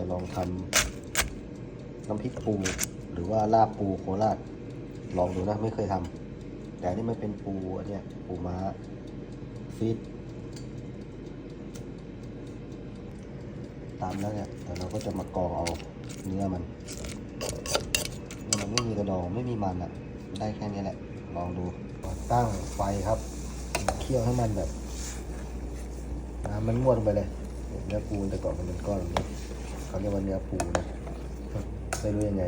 จะลองทำน้ำพริกปู หรือว่าลาบปูโคราชลองดูนะไม่เคยทำแต่นี่มันเป็นปูอันเนี้ยปูม้าฟีดตามแล้วเนี่ยแต่เราก็จะมากรองเอาเนื้อมันเนื้อมันไม่มีกระดองไม่มีมันอะ่ะ ได้แค่นี้แหละ ลองดูตั้งไฟครับ เคี่ยวให้มันแบบน้ำมันงวดลงไปเลยเนื้อปูแต่ก่อนมันเป็นก้อนแบบนี้ เขาเรียกว่าเนื้อปูนะไม่รู้ยังไง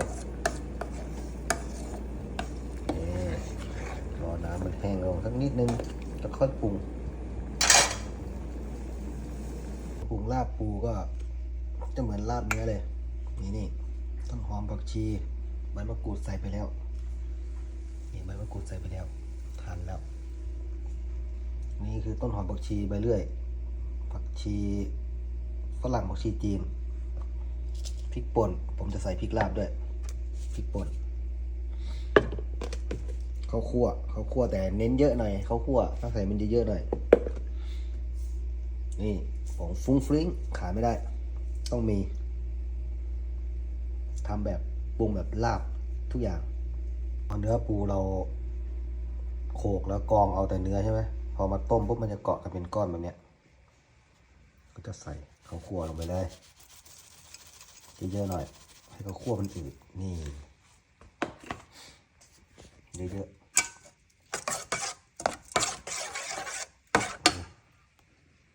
นี่รอน้ำมันแห้งลงสักนิดนึงแล้วค่อยปรุงปรุงลาบปูก็จะเหมือนลาบเนื้อเลย นี่นี่ต้นหอมผักชีใบมะกรูดใส่ไปแล้วนี่ใบมะกรูดใส่ไปแล้วทานแล้ว นี่คือต้นหอมผักชีใบเลื่อยผักชีฝรั่งผักชีจีน พริกป่น ผมจะใส่พริกลาบด้วย พริกป่นข้าวคั่วข้าวคั่วแต่เน้นเยอะหน่อยข้าวคั่วต้องใส่มันเยอะๆหน่อย นี่ของฟุ้งฟริ้งขายไม่ได้ ต้องมีทำแบบปรุงแบบลาบทุกอย่างเอาเนื้อปูเราโขกแล้วกรองเอาแต่เนื้อใช่ไหมพอมาต้มปุ๊บมันจะเกาะกันเป็นก้อนแบบเนี้ยก็จะใส่ข้าวคั่วลงไปเลย เยอะๆหน่อย ให้เขาคั่วมันอืดนี่เยอะๆ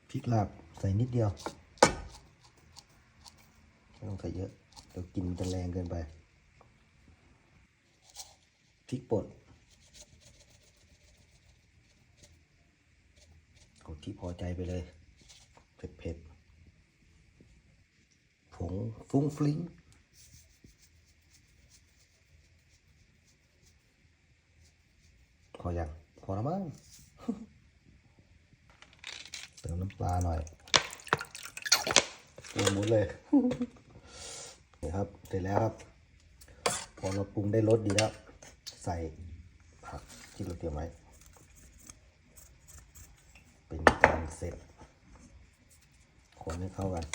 พริกลาบใส่นิดเดียวไม่ต้องใส่เยอะเดี๋ยวกินมันจะแรงเกินไปพริกป่นกดที่พอใจไปเลย เผ็ดๆ งฟุ้งฟลิงพอยังพอแล้วมั้งเติมน้ำปลาหน่อยเติมหมดเลยนี่ครับ เสร็จแล้วครับ พอเราปรุงได้รสดีแล้ว ใส่ผักที่เราเตรียมไว้ เป็นการเสร็จ คนให้เข้ากัน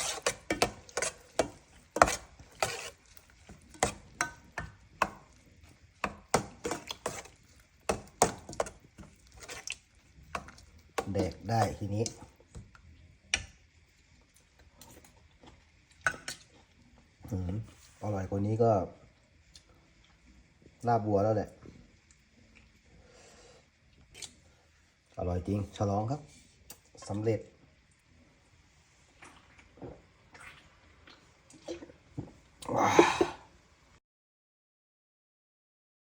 แดกได้ทีนี้ อร่อยกว่านี้ก็ ลาบบัวแล้วแหละ อร่อยจริง ฉลองครับสำเร็จว้า